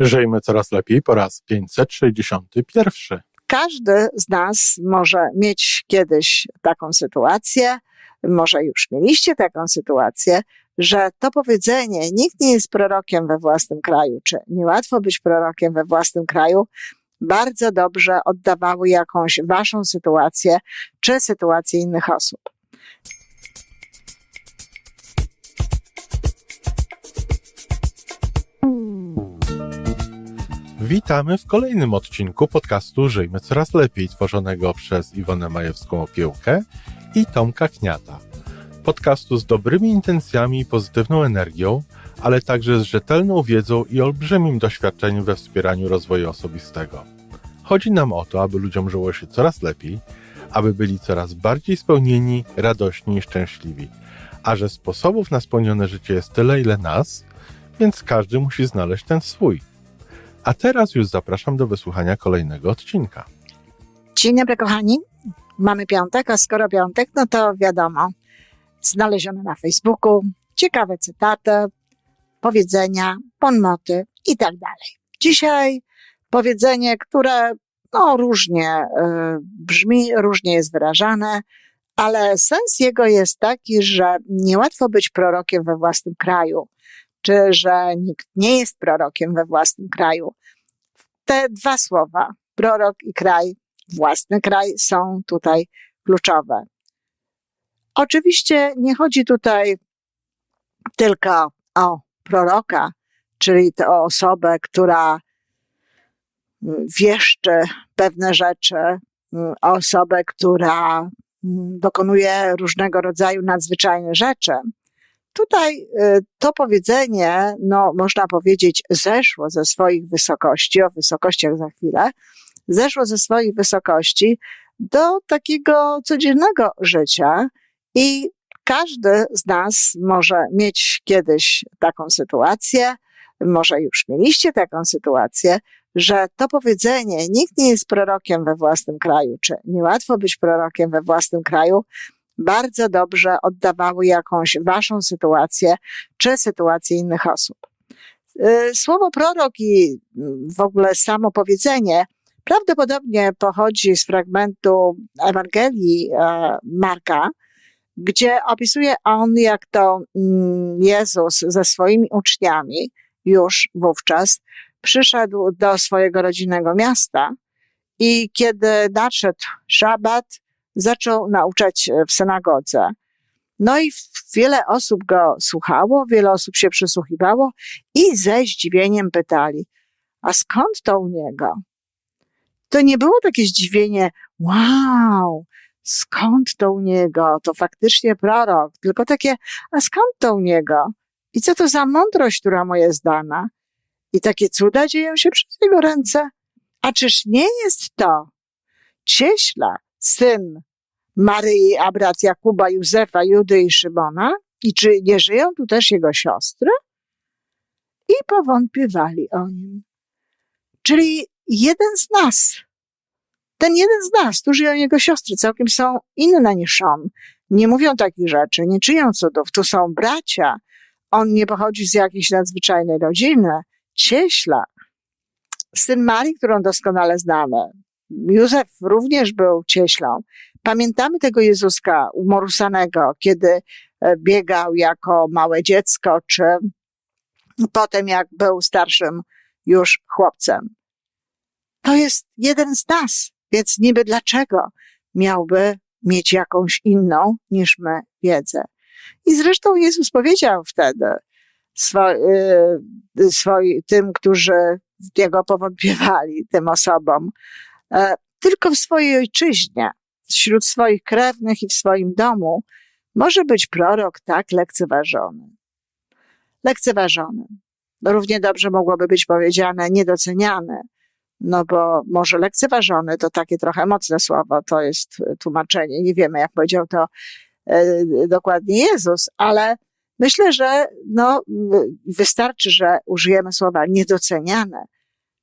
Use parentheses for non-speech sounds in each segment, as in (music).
Żyjmy coraz lepiej po raz 561. Każdy z nas może mieć kiedyś taką sytuację, może już mieliście taką sytuację, że to powiedzenie, nikt nie jest prorokiem we własnym kraju, czy niełatwo być prorokiem we własnym kraju, bardzo dobrze oddawały jakąś waszą sytuację, czy sytuację innych osób. Witamy w kolejnym odcinku podcastu Żyjmy Coraz Lepiej, tworzonego przez Iwonę Majewską Opiełkę i Tomka Kniata. Podcastu z dobrymi intencjami i pozytywną energią, ale także z rzetelną wiedzą i olbrzymim doświadczeniem we wspieraniu rozwoju osobistego. Chodzi nam o to, aby ludziom żyło się coraz lepiej, aby byli coraz bardziej spełnieni, radośni i szczęśliwi. A że sposobów na spełnione życie jest tyle, ile nas, więc każdy musi znaleźć ten swój. A teraz już zapraszam do wysłuchania kolejnego odcinka. Dzień dobry, kochani. Mamy piątek, a skoro piątek, no to wiadomo, znalezione na Facebooku, ciekawe cytaty, powiedzenia, ponmoty i tak dalej. Dzisiaj powiedzenie, które no, różnie y, brzmi, różnie jest wyrażane, ale sens jego jest taki, że niełatwo być prorokiem we własnym kraju, czy że nikt nie jest prorokiem we własnym kraju. Te dwa słowa, prorok i kraj, własny kraj, są tutaj kluczowe. Oczywiście nie chodzi tutaj tylko o proroka, czyli o osobę, która wieszczy pewne rzeczy, o osobę, która dokonuje różnego rodzaju nadzwyczajnych rzeczy. Tutaj y, to powiedzenie, no można powiedzieć, zeszło ze swoich wysokości, o wysokościach za chwilę, zeszło ze swoich wysokości do takiego codziennego życia i każdy z nas może mieć kiedyś taką sytuację, może już mieliście taką sytuację, że to powiedzenie, nikt nie jest prorokiem we własnym kraju, czy niełatwo być prorokiem we własnym kraju, bardzo dobrze oddawały jakąś waszą sytuację, czy sytuację innych osób. Y, słowo prorok i w ogóle samo powiedzenie prawdopodobnie pochodzi z fragmentu Ewangelii e, Marka, gdzie opisuje on, jak to mm, Jezus ze swoimi uczniami już wówczas przyszedł do swojego rodzinnego miasta i kiedy nadszedł szabat, zaczął nauczać w synagodze. No i wiele osób go słuchało, wiele osób się przysłuchiwało i ze zdziwieniem pytali, a skąd to u niego? To nie było takie zdziwienie, wow, skąd to u niego? To faktycznie prorok, tylko takie, a skąd to u niego? I co to za mądrość, która mu jest dana? I takie cuda dzieją się przez jego ręce? A czyż nie jest to cieśla, syn Maryi, a brat Jakuba, Józefa, Judy i Szymona? I czy nie żyją tu też jego siostry? I powątpiewali o nim. Czyli jeden z nas, ten jeden z nas, tu żyją jego siostry, całkiem są inne niż on. Nie mówią takich rzeczy, nie czynią cudów. Tu są bracia. On nie pochodzi z jakiejś nadzwyczajnej rodziny. Cieśla, syn Marii, którą doskonale znamy. Józef również był cieślą. Pamiętamy tego Jezuska umorusanego, kiedy e, biegał jako małe dziecko, czy potem jak był starszym już chłopcem. To jest jeden z nas, więc niby dlaczego miałby mieć jakąś inną niż my wiedzę. I zresztą Jezus powiedział wtedy swoi, e, swoi, tym, którzy w Niego powątpiewali, tym osobom, tylko w swojej ojczyźnie wśród swoich krewnych i w swoim domu może być prorok tak lekceważony. Lekceważony. Równie dobrze mogłoby być powiedziane niedoceniany, no bo może lekceważony to takie trochę mocne słowo, to jest tłumaczenie. Nie wiemy, jak powiedział to e, dokładnie Jezus, ale myślę, że no, wystarczy, że użyjemy słowa niedoceniane,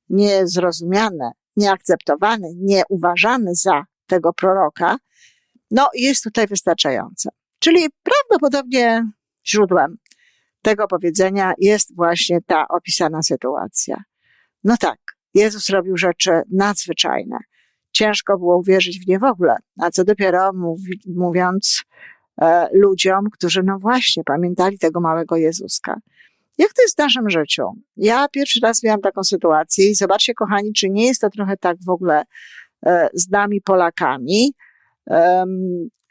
niezrozumiane, nieakceptowany, nieuważany za tego proroka, no jest tutaj wystarczające. Czyli prawdopodobnie źródłem tego powiedzenia jest właśnie ta opisana sytuacja. No tak, Jezus robił rzeczy nadzwyczajne. Ciężko było uwierzyć w nie w ogóle, a co dopiero mówi, mówiąc e, ludziom, którzy no właśnie pamiętali tego małego Jezuska. Jak to jest w naszym życiu? Ja pierwszy raz miałam taką sytuację i zobaczcie, kochani, czy nie jest to trochę tak w ogóle e, z nami Polakami,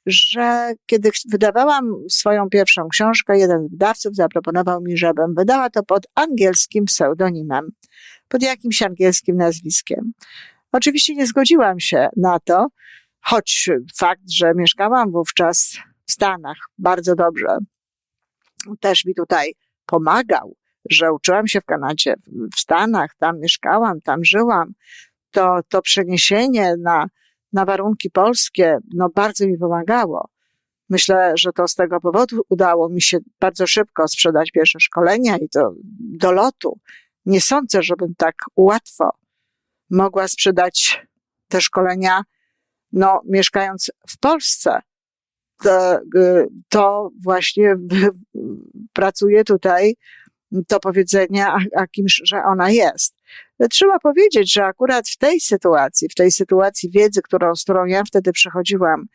że kiedy wydawałam swoją pierwszą książkę, jeden z wydawców zaproponował mi, żebym wydała to pod angielskim pseudonimem, pod jakimś angielskim nazwiskiem. Oczywiście nie zgodziłam się na to, choć fakt, że mieszkałam wówczas w Stanach bardzo dobrze, też mi tutaj pomagał, że uczyłam się w Kanadzie, w Stanach, tam mieszkałam, tam żyłam, to, to przeniesienie na, na warunki polskie, no bardzo mi pomagało. Myślę, że to z tego powodu udało mi się bardzo szybko sprzedać pierwsze szkolenia i to do lotu. Nie sądzę, żebym tak łatwo mogła sprzedać te szkolenia, no, mieszkając w Polsce. To, to właśnie pracuje tutaj to powiedzenie, a, kimś, że ona jest. Trzeba powiedzieć, że akurat w tej sytuacji, w tej sytuacji wiedzy, którą, z którą ja wtedy przychodziłam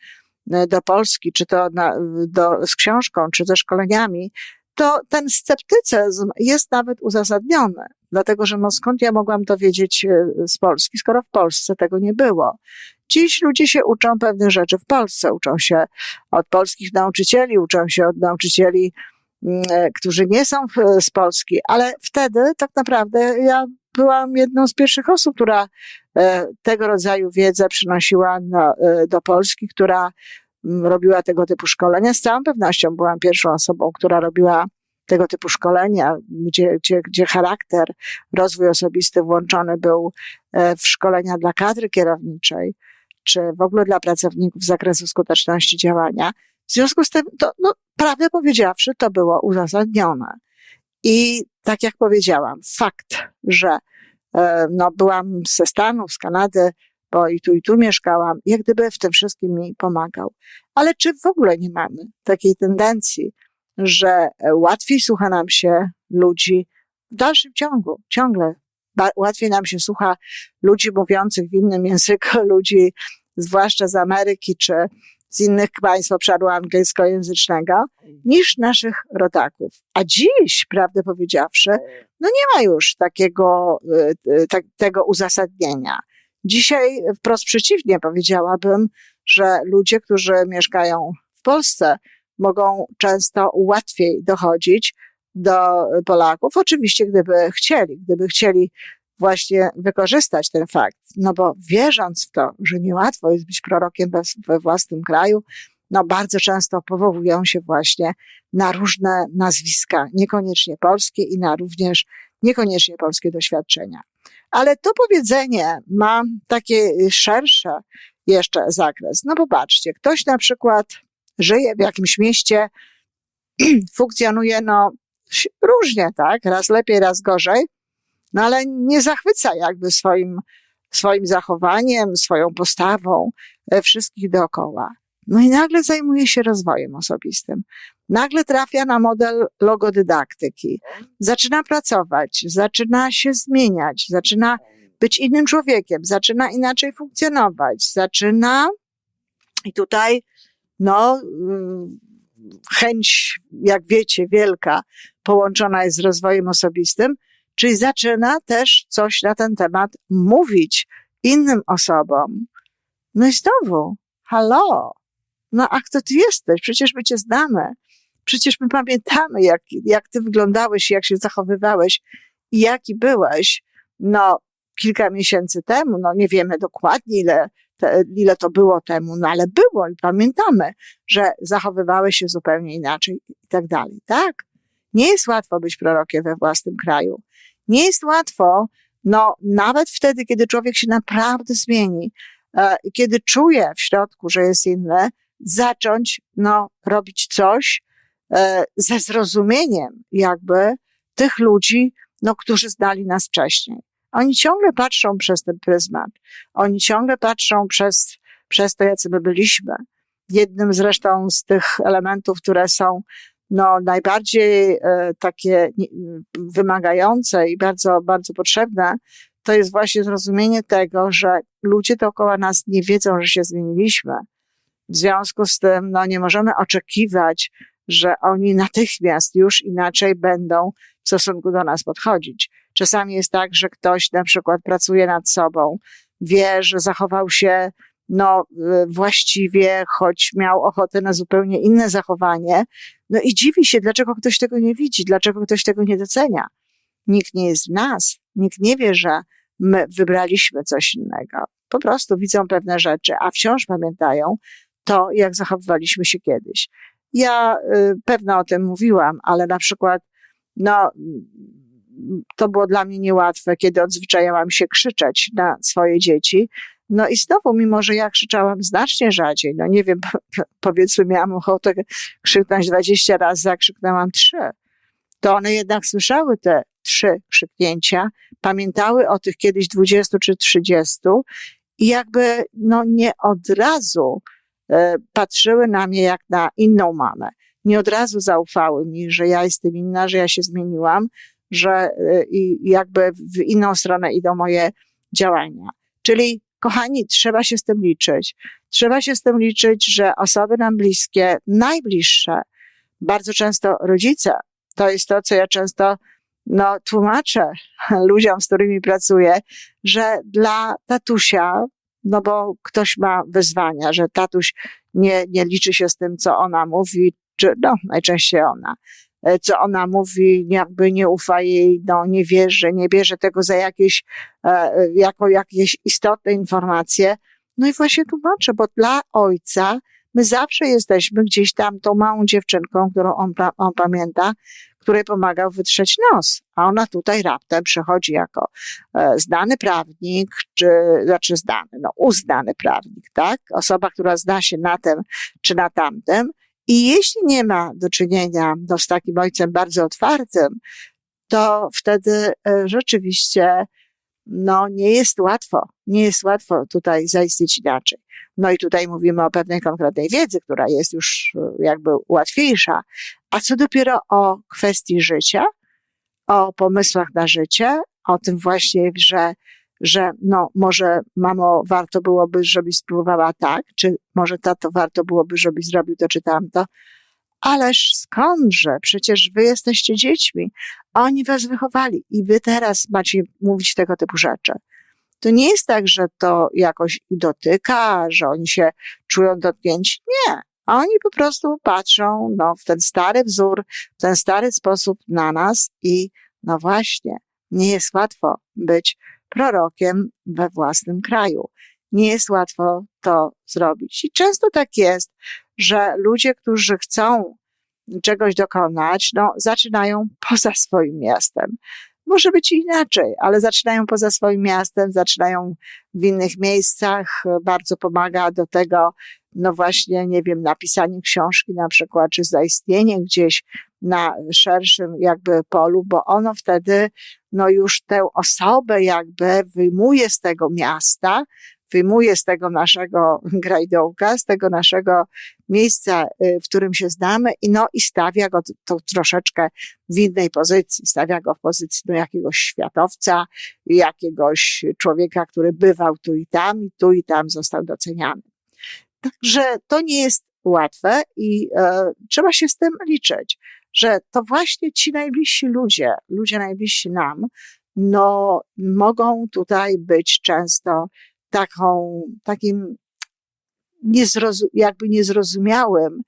e, do Polski, czy to na, do, z książką, czy ze szkoleniami, to ten sceptycyzm jest nawet uzasadniony. Dlatego, że no skąd ja mogłam to wiedzieć e, z Polski, skoro w Polsce tego nie było. Dziś ludzie się uczą pewnych rzeczy w Polsce, uczą się od polskich nauczycieli, uczą się od nauczycieli, mm, e, którzy nie są z Polski, ale wtedy tak naprawdę ja byłam jedną z pierwszych osób, która e, tego rodzaju wiedzę przynosiła do Polski, która mm, robiła tego typu szkolenia. Z całą pewnością byłam pierwszą osobą, która robiła tego typu szkolenia, gdzie, gdzie, gdzie charakter, rozwój osobisty włączony był e, w szkolenia dla kadry kierowniczej, czy w ogóle dla pracowników z zakresu skuteczności działania. W związku z tym, to, no, prawie powiedziawszy, to było uzasadnione. I tak jak powiedziałam, fakt, że e, no, byłam ze Stanów, z Kanady, bo i tu, i tu mieszkałam, jak gdyby w tym wszystkim mi pomagał. Ale czy w ogóle nie mamy takiej tendencji, że łatwiej słucha nam się ludzi w dalszym ciągu, ciągle łatwiej nam się słucha ludzi mówiących w innym języku, (laughs) ludzi zwłaszcza z Ameryki czy z innych państw obszaru angielskojęzycznego, niż naszych rodaków. A dziś, prawdę powiedziawszy, no nie ma już takiego, e, tak, tego uzasadnienia. Dzisiaj wprost przeciwnie powiedziałabym, że ludzie, którzy mieszkają w Polsce, mogą często łatwiej dochodzić do Polaków. Oczywiście, gdyby chcieli, gdyby chcieli właśnie wykorzystać ten fakt, no bo wierząc w to, że niełatwo jest być prorokiem we własnym kraju, no bardzo często powołują się właśnie na różne nazwiska, niekoniecznie polskie i na również niekoniecznie polskie doświadczenia. Ale to powiedzenie ma takie szersze jeszcze zakres. No popatrzcie, ktoś na przykład żyje w jakimś mieście, (clears throat) funkcjonuje no różnie, tak? Raz lepiej, raz gorzej, no ale nie zachwyca jakby swoim, swoim zachowaniem, swoją postawą e, wszystkich dookoła. No i nagle zajmuje się rozwojem osobistym. Nagle trafia na model logodydaktyki. Zaczyna pracować, zaczyna się zmieniać, zaczyna być innym człowiekiem, zaczyna inaczej funkcjonować, zaczyna i tutaj no, mm, chęć, jak wiecie, wielka, połączona jest z rozwojem osobistym, czyli zaczyna też coś na ten temat mówić innym osobom. No i znowu, halo, no a kto ty jesteś? Przecież my cię znamy. Przecież my pamiętamy, jak, jak ty wyglądałeś, jak się zachowywałeś i jaki byłeś, no, kilka miesięcy temu, no nie wiemy dokładnie, ile te, ile to było temu, no ale było i pamiętamy, że zachowywały się zupełnie inaczej i tak dalej, tak? Nie jest łatwo być prorokiem we własnym kraju. Nie jest łatwo, no nawet wtedy, kiedy człowiek się naprawdę zmieni, e, kiedy czuje w środku, że jest inny, zacząć, no, robić coś e, ze zrozumieniem jakby tych ludzi, no, którzy znali nas wcześniej. Oni ciągle patrzą przez ten pryzmat. Oni ciągle patrzą przez, przez to, jacy my byliśmy. Jednym zresztą z tych elementów, które są no, najbardziej e, takie wymagające i bardzo, bardzo potrzebne, to jest właśnie zrozumienie tego, że ludzie dookoła nas nie wiedzą, że się zmieniliśmy. W związku z tym, no, nie możemy oczekiwać, że oni natychmiast już inaczej będą w stosunku do nas podchodzić. Czasami jest tak, że ktoś na przykład pracuje nad sobą, wie, że zachował się no, y, właściwie, choć miał ochotę na zupełnie inne zachowanie, no i dziwi się, dlaczego ktoś tego nie widzi, dlaczego ktoś tego nie docenia. Nikt nie jest w nas, nikt nie wie, że my wybraliśmy coś innego. Po prostu widzą pewne rzeczy, a wciąż pamiętają to, jak zachowywaliśmy się kiedyś. Ja y, pewno o tym mówiłam, ale na przykład, no, to było dla mnie niełatwe, kiedy odzwyczajałam się krzyczeć na swoje dzieci. No i znowu, mimo że ja krzyczałam znacznie rzadziej, no nie wiem, (laughs) powiedzmy miałam ochotę krzyknąć 20 razy, zakrzyknęłam trzy, to one jednak słyszały te trzy krzyknięcia, pamiętały o tych kiedyś 20 czy 30 i jakby no nie od razu e, patrzyły na mnie jak na inną mamę. Nie od razu zaufały mi, że ja jestem inna, że ja się zmieniłam, że e, i jakby w inną stronę idą moje działania. Czyli, kochani, trzeba się z tym liczyć. Trzeba się z tym liczyć, że osoby nam bliskie, najbliższe, bardzo często rodzice, to jest to, co ja często no, tłumaczę (laughs) ludziom, z którymi pracuję, że dla tatusia, no bo ktoś ma wyzwania, że tatuś nie, nie liczy się z tym, co ona mówi, czy no, najczęściej ona, co ona mówi, jakby nie ufa jej, no nie wierzy, nie bierze tego za jakieś, e, jako jakieś istotne informacje. No i właśnie tłumaczę, bo dla ojca my zawsze jesteśmy gdzieś tam tą małą dziewczynką, którą on, on pamięta, której pomagał wytrzeć nos, a ona tutaj raptem przechodzi jako e, znany prawnik, czy, znaczy znany, no uznany prawnik, tak? Osoba, która zna się na tym czy na tamtym i jeśli nie ma do czynienia no, z takim ojcem bardzo otwartym, to wtedy e, rzeczywiście no, nie jest łatwo, nie jest łatwo tutaj zaistnieć inaczej. No i tutaj mówimy o pewnej konkretnej wiedzy, która jest już e, jakby łatwiejsza. A co dopiero o kwestii życia, o pomysłach na życie, o tym właśnie, że że no może mamo warto byłoby, żebyś spróbowała tak, czy może tato warto byłoby, żebyś zrobił to czy tamto. Ależ skądże? Przecież wy jesteście dziećmi. Oni was wychowali i wy teraz macie mówić tego typu rzeczy. To nie jest tak, że to jakoś dotyka, że oni się czują dotknięci. Nie. Oni po prostu patrzą no, w ten stary wzór, w ten stary sposób na nas i no właśnie, nie jest łatwo być prorokiem we własnym kraju. Nie jest łatwo to zrobić. I często tak jest, że ludzie, którzy chcą czegoś dokonać, no, zaczynają (laughs) poza swoim miastem. Może być inaczej, ale zaczynają poza swoim miastem, zaczynają w innych miejscach. Bardzo pomaga do tego, no właśnie, nie wiem, napisanie książki na przykład, czy zaistnienie gdzieś na szerszym jakby polu, bo ono wtedy no już tę osobę jakby wyjmuje z tego miasta, wyjmuje z tego naszego grajdołka, z tego naszego miejsca, y, w którym się znamy i no i stawia go to troszeczkę w innej pozycji. Stawia go w pozycji no, jakiegoś światowca, jakiegoś człowieka, który bywał tu i tam i tu i tam został doceniany. Także to nie jest łatwe i e, trzeba się z tym liczyć że to właśnie ci najbliżsi ludzie, ludzie najbliżsi nam, no, mogą tutaj być często taką, takim niezrozu, jakby niezrozumiałym,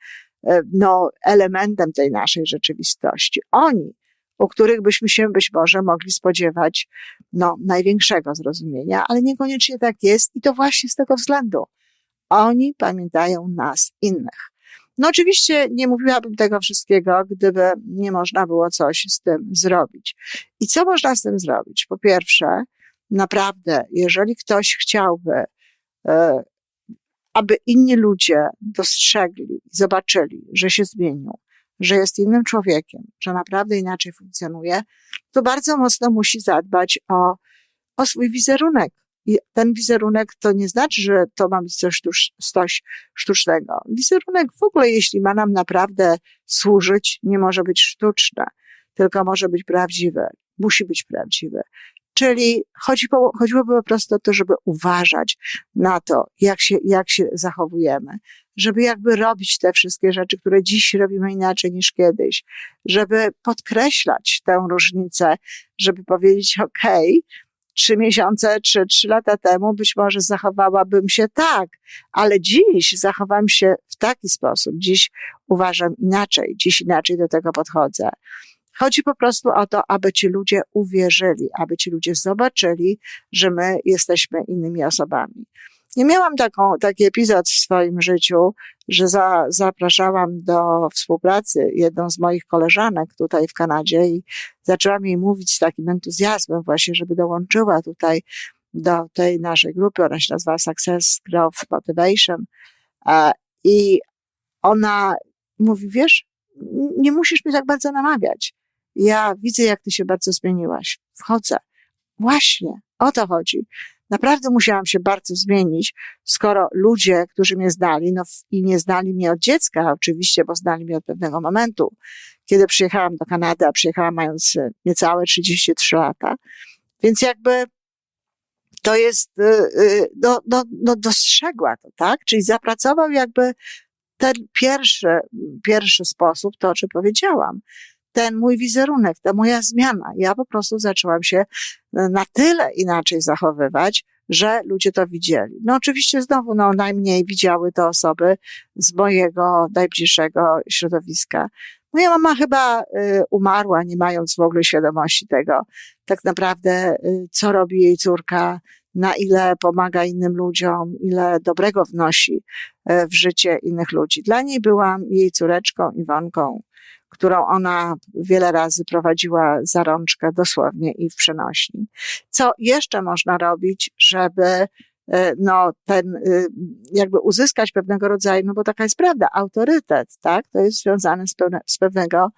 e, no, elementem tej naszej rzeczywistości. Oni, u których byśmy się być może mogli spodziewać, no, największego zrozumienia, ale niekoniecznie tak jest i to właśnie z tego względu. Oni pamiętają nas innych. No oczywiście nie mówiłabym tego wszystkiego, gdyby nie można było coś z tym zrobić. I co można z tym zrobić? Po pierwsze, naprawdę, jeżeli ktoś chciałby, e, aby inni ludzie dostrzegli, zobaczyli, że się zmienił, że jest innym człowiekiem, że naprawdę inaczej funkcjonuje, to bardzo mocno musi zadbać o, o swój wizerunek, I ten wizerunek to nie znaczy, że to ma być coś, coś sztucznego. Wizerunek w ogóle, jeśli ma nam naprawdę służyć, nie może być sztuczny, tylko może być prawdziwy. Musi być prawdziwy. Czyli chodzi po, chodziłoby po prostu o to, żeby uważać na to, jak się, jak się zachowujemy, żeby jakby robić te wszystkie rzeczy, które dziś robimy inaczej niż kiedyś, żeby podkreślać tę różnicę, żeby powiedzieć, okej, trzy miesiące czy trzy lata temu być może zachowałabym się tak, ale dziś zachowam się w taki sposób. Dziś uważam inaczej, dziś inaczej do tego podchodzę. Chodzi po prostu o to, aby ci ludzie uwierzyli, aby ci ludzie zobaczyli, że my jesteśmy innymi osobami. Nie miałam taką, taki epizod w swoim życiu, że za, zapraszałam do współpracy jedną z moich koleżanek tutaj w Kanadzie i zaczęłam jej mówić z takim entuzjazmem właśnie, żeby dołączyła tutaj do tej naszej grupy. Ona się nazywa Success Growth Motivation. I ona mówi, wiesz, nie musisz mnie tak bardzo namawiać. Ja widzę, jak ty się bardzo zmieniłaś. Wchodzę. Właśnie, o to chodzi. Naprawdę musiałam się bardzo zmienić, skoro ludzie, którzy mnie znali, no i nie znali mnie od dziecka, oczywiście, bo znali mnie od pewnego momentu, kiedy przyjechałam do Kanady, a przyjechałam mając e, niecałe 33 lata. Więc jakby to jest, e, e, no, no, no dostrzegła to, tak? Czyli zapracował jakby ten pierwszy, pierwszy sposób, to o czym powiedziałam ten mój wizerunek, ta moja zmiana. Ja po prostu zaczęłam się e, na tyle inaczej zachowywać, że ludzie to widzieli. No oczywiście znowu, no najmniej widziały to osoby z mojego najbliższego środowiska. Moja mama chyba y, umarła, nie mając w ogóle świadomości tego, tak naprawdę, y, co robi jej córka, na ile pomaga innym ludziom, ile dobrego wnosi w życie innych ludzi. Dla niej byłam jej córeczką, Iwonką, którą ona wiele razy prowadziła za rączkę dosłownie i w przenośni. Co jeszcze można robić, żeby e, no, ten, e, jakby uzyskać pewnego rodzaju, no bo taka jest prawda, autorytet, tak? To jest związane z, pełne, z pewnego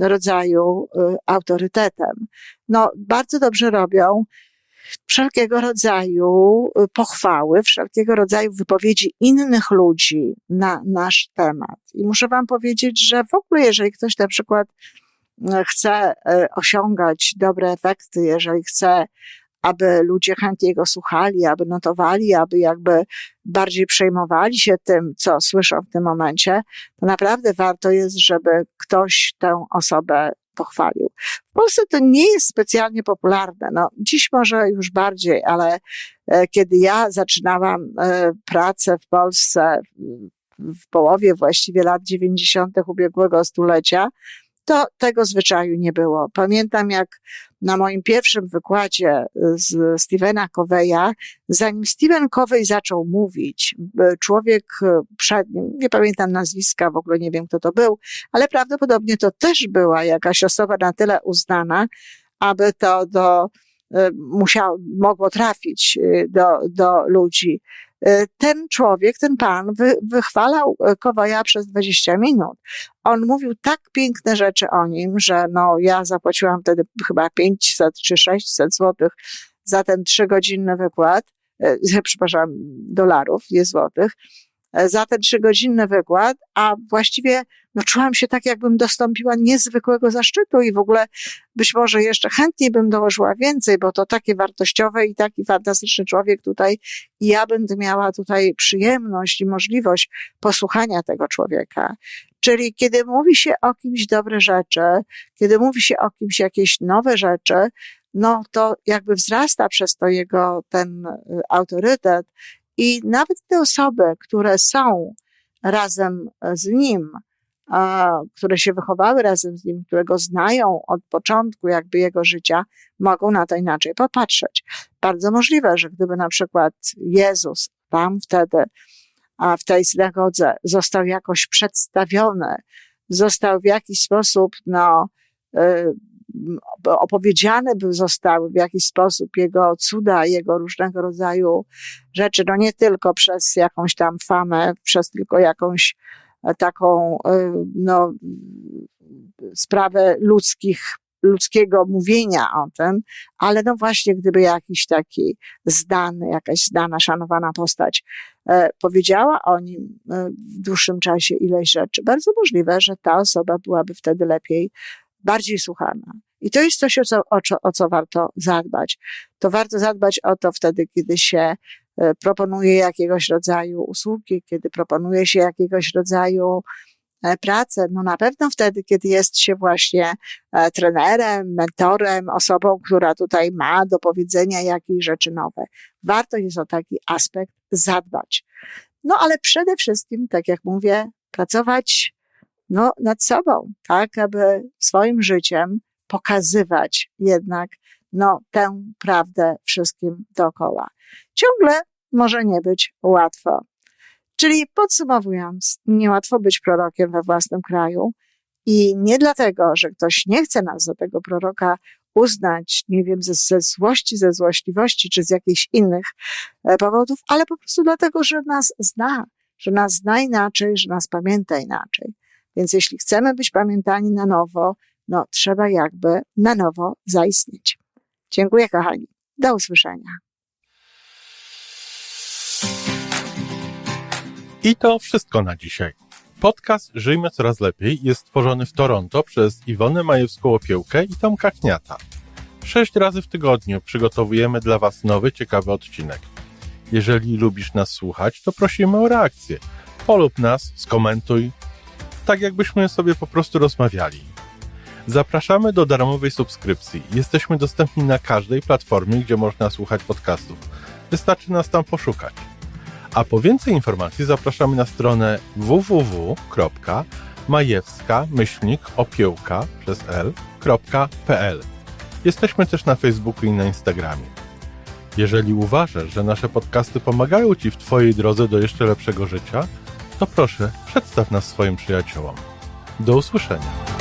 rodzaju e, autorytetem. No, bardzo dobrze robią wszelkiego rodzaju y, pochwały, wszelkiego rodzaju wypowiedzi innych ludzi na nasz temat. I muszę Wam powiedzieć, że w ogóle, jeżeli ktoś na przykład y, chce y, osiągać dobre efekty, jeżeli chce, aby ludzie chętnie go słuchali, aby notowali, aby jakby bardziej przejmowali się tym, co słyszą w tym momencie, to naprawdę warto jest, żeby ktoś tę osobę pochwalił. W Polsce to nie jest specjalnie popularne. No, dziś może już bardziej, ale e, kiedy ja zaczynałam e, pracę w Polsce w połowie właściwie lat 90. ubiegłego stulecia, to tego zwyczaju nie było. Pamiętam, jak na moim pierwszym wykładzie z Stevena Coveya, zanim Steven Covey zaczął mówić, człowiek przed nim, nie pamiętam nazwiska, w ogóle nie wiem, kto to był, ale prawdopodobnie to też była jakaś osoba na tyle uznana, aby to do, musiało, mogło trafić do, do ludzi. E, ten człowiek, ten pan wy, wychwalał e, Kowaja przez 20 minut. On mówił tak piękne rzeczy o nim, że no ja zapłaciłam wtedy chyba 500 czy 600 złotych za ten trzygodzinny wykład, e, (laughs) przepraszam, dolarów, nie złotych, za ten trzygodzinny wykład, a właściwie no, czułam się tak, jakbym dostąpiła niezwykłego zaszczytu i w ogóle być może jeszcze chętniej bym dołożyła więcej, bo to takie wartościowe i taki fantastyczny człowiek tutaj i ja będę miała tutaj przyjemność i możliwość posłuchania tego człowieka. Czyli kiedy mówi się o kimś dobre rzeczy, kiedy mówi się o kimś jakieś nowe rzeczy, no to jakby wzrasta przez to jego ten y, autorytet i nawet te osoby, które są razem z nim, które się wychowały razem z nim, które go znają od początku jakby jego życia, mogą na to inaczej popatrzeć. Bardzo możliwe, że gdyby na przykład Jezus tam wtedy, a w tej synagodze został jakoś przedstawiony, został w jakiś sposób, no, y, opowiedziane by zostały w jakiś sposób jego cuda, jego różnego rodzaju rzeczy, no nie tylko przez jakąś tam famę, przez tylko jakąś e, taką, e, no, sprawę ludzkich ludzkiego mówienia o tym, ale no właśnie, gdyby jakiś taki zdany, jakaś zdana, szanowana postać e, powiedziała o nim w dłuższym czasie ileś rzeczy, bardzo możliwe, że ta osoba byłaby wtedy lepiej, bardziej słuchana. I to jest coś, o co, o, o co warto zadbać. To warto zadbać o to wtedy, kiedy się e, proponuje jakiegoś rodzaju usługi, kiedy proponuje się jakiegoś rodzaju e, pracę, no na pewno wtedy, kiedy jest się właśnie e, trenerem, mentorem, osobą, która tutaj ma do powiedzenia jakieś rzeczy nowe. Warto jest o taki aspekt zadbać. No ale przede wszystkim, tak jak mówię, pracować no, nad sobą, tak, aby swoim życiem pokazywać jednak no, tę prawdę wszystkim dookoła. Ciągle może nie być łatwo. Czyli podsumowując, niełatwo być prorokiem we własnym kraju i nie dlatego, że ktoś nie chce nas za tego proroka uznać, nie wiem, ze, ze złości, ze złośliwości czy z jakichś innych e, powodów, ale po prostu dlatego, że nas zna, że nas zna inaczej, że nas pamięta inaczej. Więc jeśli chcemy być pamiętani na nowo, no trzeba jakby na nowo zaistnieć. Dziękuję, kochani. Do usłyszenia. I to wszystko na dzisiaj. Podcast Żyjmy Coraz Lepiej jest stworzony w Toronto przez Iwonę Majewską-Opiełkę i Tomka Kniata. Sześć razy w tygodniu przygotowujemy dla Was nowy, ciekawy odcinek. Jeżeli lubisz nas słuchać, to prosimy o reakcję. Polub nas, skomentuj, tak jakbyśmy sobie po prostu rozmawiali. Zapraszamy do darmowej subskrypcji. Jesteśmy dostępni na każdej platformie, gdzie można słuchać podcastów. Wystarczy nas tam poszukać. A po więcej informacji zapraszamy na stronę www.majewska-opiełka przez l.pl. Jesteśmy też na Facebooku i na Instagramie. Jeżeli uważasz, że nasze podcasty pomagają Ci w Twojej drodze do jeszcze lepszego życia, to proszę, przedstaw nas swoim przyjaciołom. Do usłyszenia.